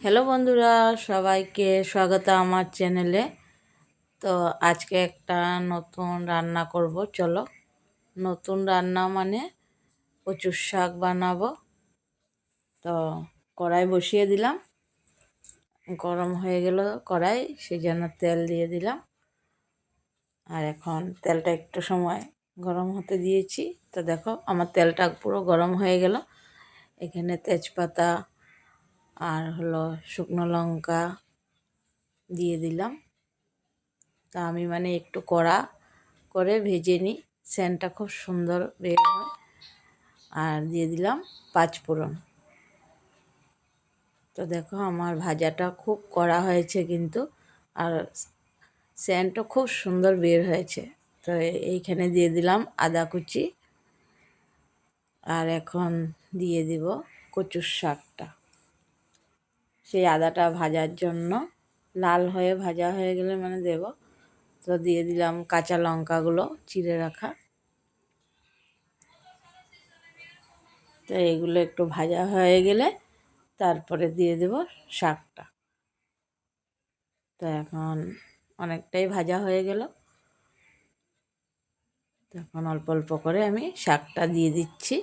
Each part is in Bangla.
হ্যালো বন্ধুরা, সবাইকে স্বাগত আমার চ্যানেলে। তো আজকে একটা নতুন রান্না করব, চলো। নতুন রান্না মানে প্রচুর শাক বানাবো। তো কড়াই বসিয়ে দিলাম। গরম হয়ে গেল কড়াই সেই জন্য তেল দিয়ে দিলাম। আর এখন তেলটা একটু সময় গরম হতে দিয়েছি। তো দেখো, আমার তেলটা পুরো গরম হয়ে গেল। এখানে তেজপাতা আর হলো শুকনো লঙ্কা দিয়ে দিলাম। তা আমি মানে একটু কড়া করে ভেজে নিই সেন্টটা খুব সুন্দর বের হয়। আর দিয়ে দিলাম পাঁচফোড়ন তো দেখো আমার ভাজাটা খুব কড়া হয়েছে কিন্তু, আর সেন্টও খুব সুন্দর বের হয়েছে। তো এইখানে দিয়ে দিলাম আদা কুচি। আর এখন দিয়ে দিব কচুর শাকটা। সেই আদাটা ভাজার জন্য। লাল হয়ে ভাজা হয়ে গেলে মানে দেব। তো দিয়ে দিলাম কাঁচা লঙ্কাগুলো চিড়ে রাখা। তো এগুলো একটু ভাজা হয়ে গেলে তারপরে দিয়ে দেব শাকটা। তো এখন অনেকটাই ভাজা হয়ে গেল। তখন অল্প অল্প করে আমি শাকটা দিয়ে দিচ্ছি।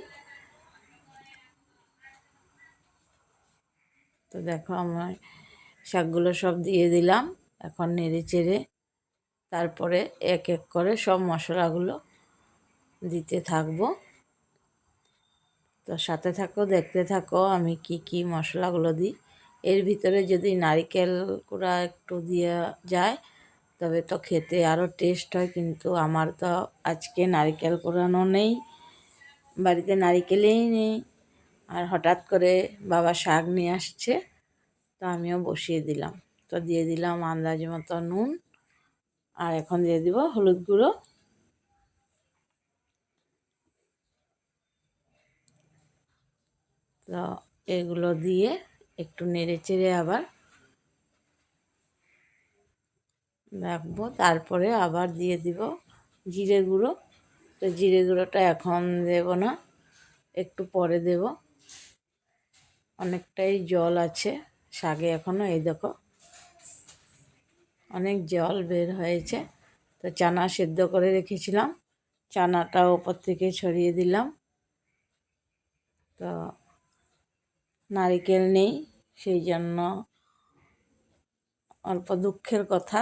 তো দেখো আমার শাকগুলো সব দিয়ে দিলাম, এখন নেড়ে চেড়ে তারপরে এক এক করে সব মশলাগুলো দিতে থাকব। তো সাথে থাকো, দেখতে থাকো আমি কি কি মশলাগুলো দিই। এর ভিতরে যদি নারিকেল কুড়া একটু দিয়ে যায়, তবে তো খেতে আরও টেস্ট হয়, কিন্তু আমার তো আজকে নারিকেল কোড়ানো নেই, বাড়িতে নারিকেলেই নেই। আর হঠাৎ করে বাবা শাক নিয়ে আসছে, তো আমিও বসিয়ে দিলাম। তো দিয়ে দিলাম আন্দাজ মতো নুন, আর এখন দিয়ে দিব হলুদ গুঁড়ো। তো এগুলো দিয়ে একটু নেড়ে চেড়ে আবার রাখব। তারপরে আবার দিয়ে দিব জিরে গুঁড়ো। তো জিরে গুঁড়োটা এখন দেব না, একটু পরে দেব। অনেকটাই জল আছে। শাকে এখনও এই দেখো, অনেক জল বের হয়েছে। তো চানা সেদ্ধ করে রেখেছিলাম। চানাটা ওপর থেকে ছড়িয়ে দিলাম। তো নারিকেল নেই, সেই জন্য অল্প দুঃখের কথা।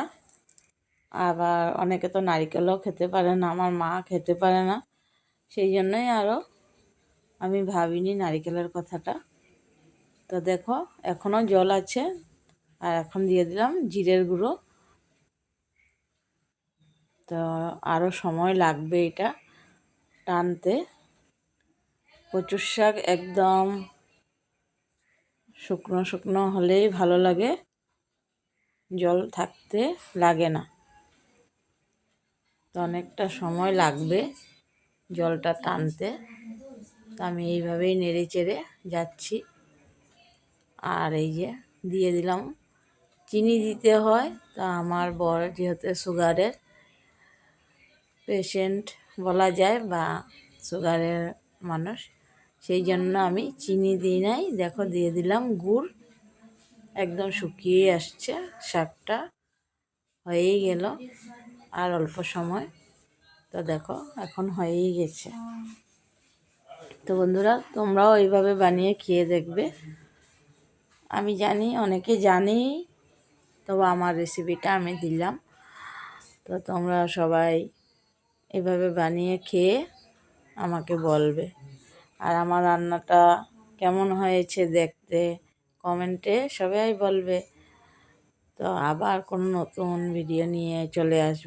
আবার অনেকে তো নারিকেলও খেতে পারে না, আমার মা খেতে পারে না। সেই জন্যই আরও আমি ভাবিনি নারিকেলের কথাটা। তো দেখো, এখনও জল আছে। আর এখন দিয়ে দিলাম জিরের গুঁড়ো। তো আরও সময় লাগবে এটা টানতে। কচুর শাক একদম শুকনো শুকনো হলেই ভালো লাগে। জল থাকতে লাগে না। তো অনেকটা সময় লাগবে জলটা টানতে। তো আমি এইভাবেই নেড়ে চেড়ে যাচ্ছি। আর এই যে দিয়ে দিলাম। চিনি দিতে হয়, তা আমার বর যেহেতু সুগারের পেশেন্ট বলা যায় বা সুগারের মানুষ, সেই জন্য আমি চিনি দিই নাই। দেখো, দিয়ে দিলাম গুড়। একদম শুকিয়ে আসছে শাকটা হয়েই গেল। আর অল্প সময়, তো দেখো, এখন হয়েই গেছে। তো বন্ধুরা, তোমরাও এইভাবে বানিয়ে খেয়ে দেখবে। আমি জানি, অনেকে জানি। তবে আমার রেসিপিটা আমি দিলাম। তো তোমরা সবাই এভাবে বানিয়ে খেয়ে আমাকে বলবে। আর আমার রান্নাটা কেমন হয়েছে দেখতে কমেন্টে সবাই বলবে। তো আবার কোনো নতুন ভিডিও নিয়ে চলে আসবে।